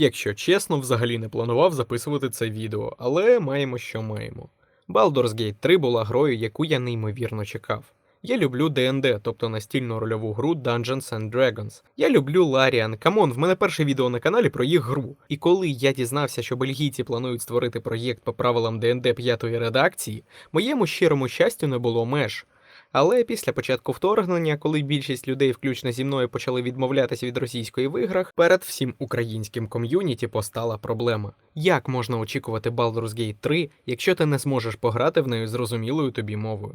Якщо чесно, взагалі не планував записувати це відео, але маємо, що маємо. Baldur's Gate 3 була грою, яку я неймовірно чекав. Я люблю D&D, тобто настільну рольову гру Dungeons and Dragons. Я люблю Larian. Камон, в мене перше відео на каналі про їх гру. І коли я дізнався, що бельгійці планують створити проєкт по правилам D&D п'ятої редакції, моєму щирому щастю не було меж. Але після початку вторгнення, коли більшість людей, включно зі мною, почали відмовлятися від російської в іграх, перед всім українським ком'юніті постала проблема. Як можна очікувати Baldur's Gate 3, якщо ти не зможеш пограти в неї зрозумілою тобі мовою?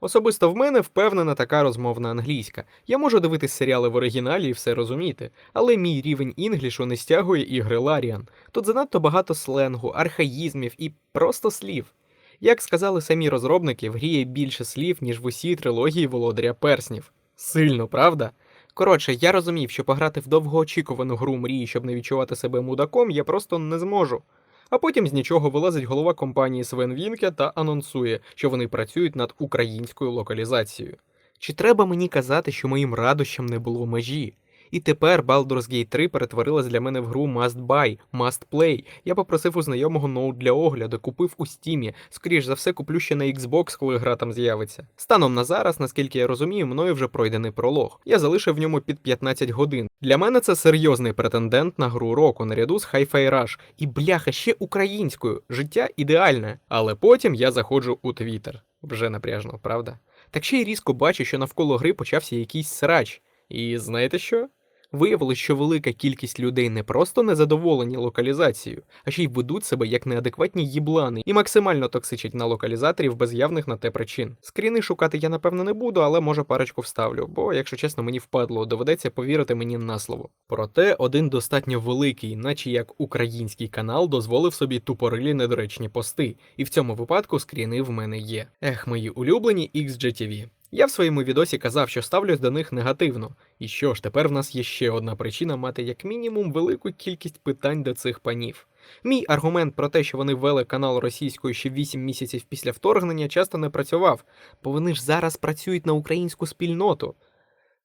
Особисто в мене впевнена така розмовна англійська. Я можу дивитись серіали в оригіналі і все розуміти, але мій рівень інглішу не стягує ігри Ларіан. Тут занадто багато сленгу, архаїзмів і просто слів. Як сказали самі розробники, в грі є більше слів, ніж в усій трилогії Володаря Перснів. Сильно, правда? Коротше, я розумів, що пограти в довгоочікувану гру мрії, щоб не відчувати себе мудаком, я просто не зможу. А потім з нічого вилазить голова компанії Свен Вінке та анонсує, що вони працюють над українською локалізацією. Чи треба мені казати, що моїм радощам не було межі? І тепер Baldur's Gate 3 перетворилась для мене в гру Must Buy, Must Play. Я попросив у знайомого ноут для огляду, купив у стімі. Скоріш за все, куплю ще на Xbox, коли гра там з'явиться. Станом на зараз, наскільки я розумію, мною вже пройдений пролог. Я залишив в ньому під 15 годин. Для мене це серйозний претендент на гру року наряду з Hi-Fi Rush. І бляха ще українською. Життя ідеальне. Але потім я заходжу у Твіттер. Вже напряжно, правда? Так ще й різко бачу, що навколо гри почався якийсь срач. І знаєте що? Виявилось, що велика кількість людей не просто незадоволені локалізацією, а ще й ведуть себе як неадекватні їблани і максимально токсичать на локалізаторів без явних на те причин. Скріни шукати я напевно не буду, але може парочку вставлю, бо, якщо чесно, мені впадло, доведеться повірити мені на слово. Проте один достатньо великий, наче як український канал, дозволив собі тупорилі недоречні пости, і в цьому випадку скріни в мене є. Ех, мої улюблені XGTV. Я в своєму відосі казав, що ставлюсь до них негативно. І що ж, тепер в нас є ще одна причина мати як мінімум велику кількість питань до цих панів. Мій аргумент про те, що вони ввели канал російською ще 8 місяців після вторгнення, часто не працював, бо вони ж зараз працюють на українську спільноту.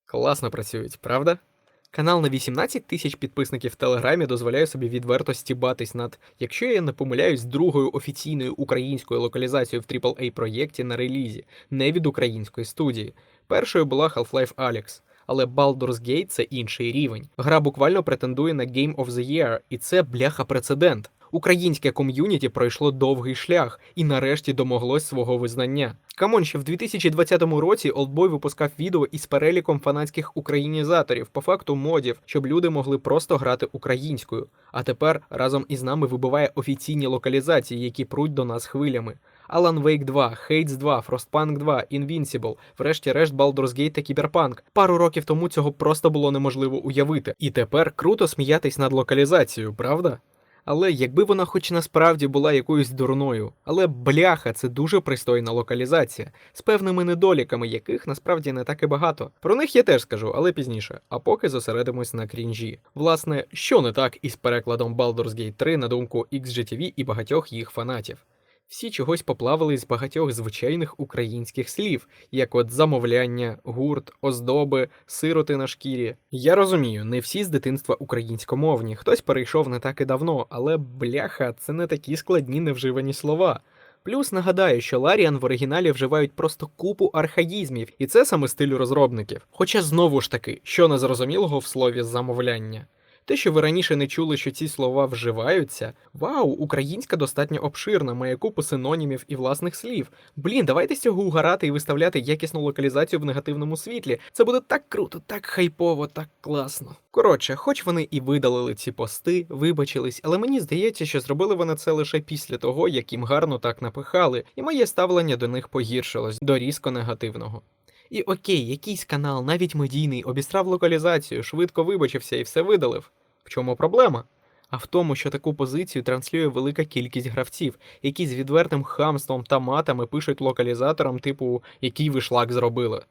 Класно працюють, правда? Канал на 18 тисяч підписників в Телеграмі дозволяє собі відверто стібатись над, якщо я не помиляюсь, другою офіційною українською локалізацією в aaa проєкті на релізі, не від української студії. Першою була Half-Life Alyx. Але Baldur's Gate – це інший рівень. Гра буквально претендує на Game of the Year, і це бляха прецедент. Українське ком'юніті пройшло довгий шлях і нарешті домоглось свого визнання. Камон, ще в 2020 році Oldboy випускав відео із переліком фанатських українізаторів, по факту модів, щоб люди могли просто грати українською. А тепер разом із нами вибиває офіційні локалізації, які пруть до нас хвилями. Alan Wake 2, Hades 2, Frostpunk 2, Invincible, врешті-решт Baldur's Gate та Cyberpunk. Пару років тому цього просто було неможливо уявити. І тепер круто сміятись над локалізацією, правда? Але якби вона хоч насправді була якоюсь дурною, але бляха, це дуже пристойна локалізація, з певними недоліками, яких насправді не так і багато. Про них я теж скажу, але пізніше, а поки зосередимось на крінжі. Власне, що не так із перекладом Baldur's Gate 3 на думку XGTV і багатьох їх фанатів. Всі чогось поплавали з багатьох звичайних українських слів, як от замовляння, гурт, оздоби, сироти на шкірі. Я розумію, не всі з дитинства українськомовні, хтось перейшов не так і давно, але бляха, це не такі складні невживані слова. Плюс нагадаю, що Ларіан в оригіналі вживають просто купу архаїзмів, і це саме стиль розробників. Хоча знову ж таки, що незрозумілого в слові замовляння. Те, що ви раніше не чули, що ці слова вживаються. Вау, українська достатньо обширна, має купу синонімів і власних слів. Блін, давайте з цього угорати і виставляти якісну локалізацію в негативному світлі. Це буде так круто, так хайпово, так класно. Коротше, хоч вони і видалили ці пости, вибачились, але мені здається, що зробили вони це лише після того, як їм гарно так напихали, і моє ставлення до них погіршилось до різко негативного. І окей, якийсь канал, навіть медійний, обістрав локалізацію, швидко вибачився і все видалив. В чому проблема? А в тому, що таку позицію транслює велика кількість гравців, які з відвертим хамством та матами пишуть локалізаторам, типу, який ви шлак зробили.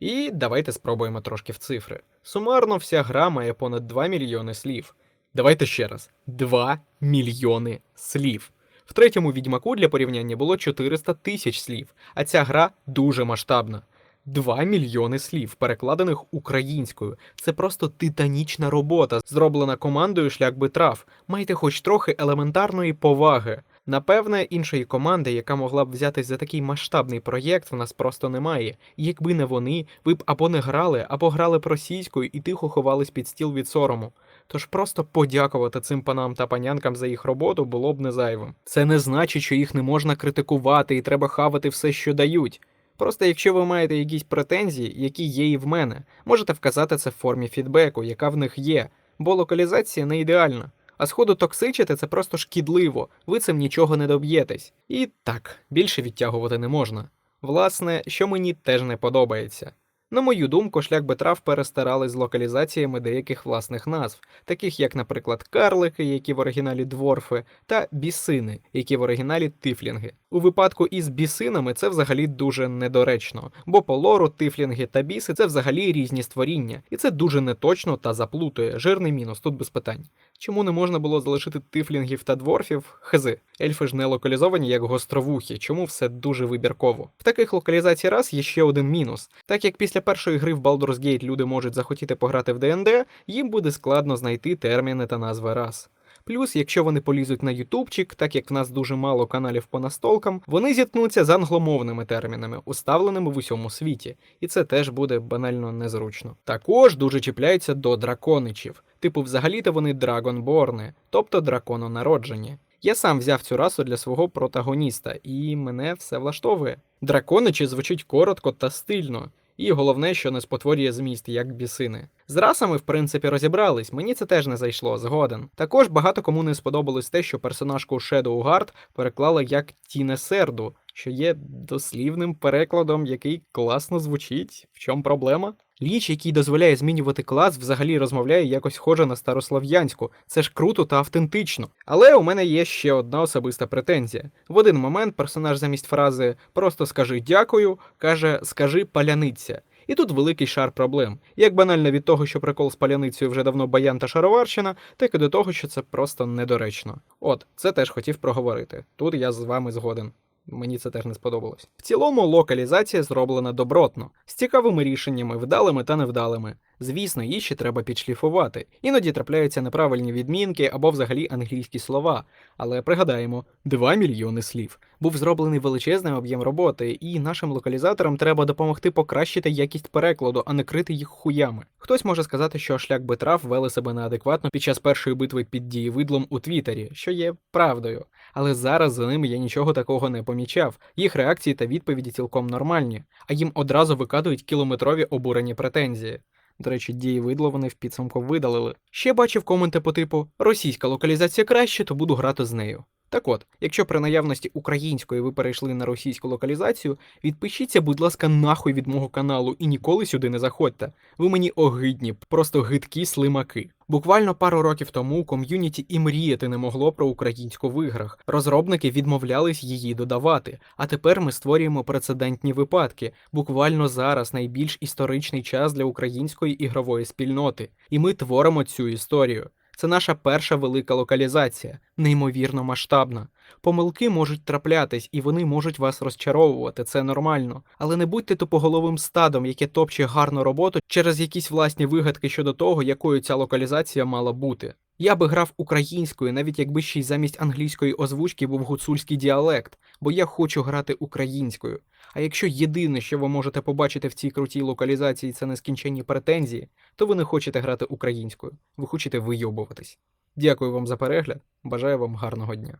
І давайте спробуємо трошки в цифри. Сумарно вся гра має понад 2 мільйони слів. Давайте ще раз: 2 мільйони слів. В третьому відьмаку для порівняння було 400 тисяч слів, а ця гра дуже масштабна. 2 мільйони слів, перекладених українською. Це просто титанічна робота, зроблена командою шлях би трав. Майте хоч трохи елементарної поваги. Напевне, іншої команди, яка могла б взятись за такий масштабний проєкт, в нас просто немає. Якби не вони, ви б або не грали, або грали б російською і тихо ховались під стіл від сорому. Тож просто подякувати цим панам та панянкам за їх роботу було б не зайвим. Це не значить, що їх не можна критикувати і треба хавати все, що дають. Просто якщо ви маєте якісь претензії, які є і в мене, можете вказати це в формі фідбеку, яка в них є, бо локалізація не ідеальна. А сходу токсичити це просто шкідливо, ви цим нічого не доб'єтесь. І так, більше відтягувати не можна. Власне, що мені теж не подобається. На мою думку, шлях би трав перестарали з локалізаціями деяких власних назв, таких як, наприклад, карлики, які в оригіналі дворфи, та бісини, які в оригіналі тифлінги. У випадку із бісинами це взагалі дуже недоречно, бо по лору тифлінги та біси це взагалі різні створіння, і це дуже неточно та заплутує. Жирний мінус, тут без питань. Чому не можна було залишити тифлінгів та дворфів? Хзи. Ельфи ж не локалізовані як гостровухи, чому все дуже вибірково. В таких локалізацій раз є ще один мінус. Так як після першої гри в Baldur's Gate люди можуть захотіти пограти в ДНД, їм буде складно знайти терміни та назви рас. Плюс, якщо вони полізуть на ютубчик, так як в нас дуже мало каналів по настолкам, вони зіткнуться з англомовними термінами, уставленими в усьому світі, і це теж буде банально незручно. Також дуже чіпляються до драконичів, типу, взагалі-то вони драгонборни, тобто дракононароджені. Я сам взяв цю расу для свого протагоніста, і мене все влаштовує. Драконичі звучить коротко та стильно. І головне, що не спотворює зміст, як бісини. З расами, в принципі, розібрались, мені це теж не зайшло, згоден. Також багато кому не сподобалось те, що персонажку Shadowguard переклали як Тіне Серду, що є дослівним перекладом, який класно звучить. В чому проблема? Ліч, який дозволяє змінювати клас, взагалі розмовляє якось схоже на старослов'янську. Це ж круто та автентично. Але у мене є ще одна особиста претензія. В один момент персонаж замість фрази Просто скажи дякую каже Скажи паляниця. І тут великий шар проблем. Як банально від того, що прикол з паляницею вже давно баян та шароварщина, так і до того, що це просто недоречно. От, це теж хотів проговорити. Тут я з вами згоден. Мені це теж не сподобалось. В цілому локалізація зроблена добротно, з цікавими рішеннями, вдалими та невдалими. Звісно, її ще треба підшліфувати. Іноді трапляються неправильні відмінки або взагалі англійські слова. Але пригадаємо, 2 мільйони слів. Був зроблений величезний об'єм роботи, і нашим локалізаторам треба допомогти покращити якість перекладу, а не крити їх хуями. Хтось може сказати, що шлях би трав вели себе неадекватно під час першої битви під дієвидлом у Твіттері, що є правдою. Але зараз за ними я нічого такого не помічав. Їх реакції та відповіді цілком нормальні, а їм одразу викидують кілометрові обурені претензії. До речі, дії видло вони в підсумку видалили. Ще бачив коменти по типу російська локалізація краще, то буду грати з нею. Так от, якщо при наявності української ви перейшли на російську локалізацію, відпишіться, будь ласка, нахуй від мого каналу і ніколи сюди не заходьте. Ви мені огидні, просто гидкі слимаки. Буквально пару років тому ком'юніті і мріяти не могло про українську в іграх. Розробники відмовлялись її додавати. А тепер ми створюємо прецедентні випадки. Буквально зараз найбільш історичний час для української ігрової спільноти. І ми творимо цю історію. Це наша перша велика локалізація, неймовірно масштабна. Помилки можуть траплятись, і вони можуть вас розчаровувати, це нормально. Але не будьте тупоголовим стадом, яке топче гарну роботу через якісь власні вигадки щодо того, якою ця локалізація мала бути. Я би грав українською, навіть якби ще й замість англійської озвучки був гуцульський діалект, бо я хочу грати українською. А якщо єдине, що ви можете побачити в цій крутій локалізації, це нескінченні претензії, то ви не хочете грати українською, ви хочете вийобуватись. Дякую вам за перегляд, бажаю вам гарного дня.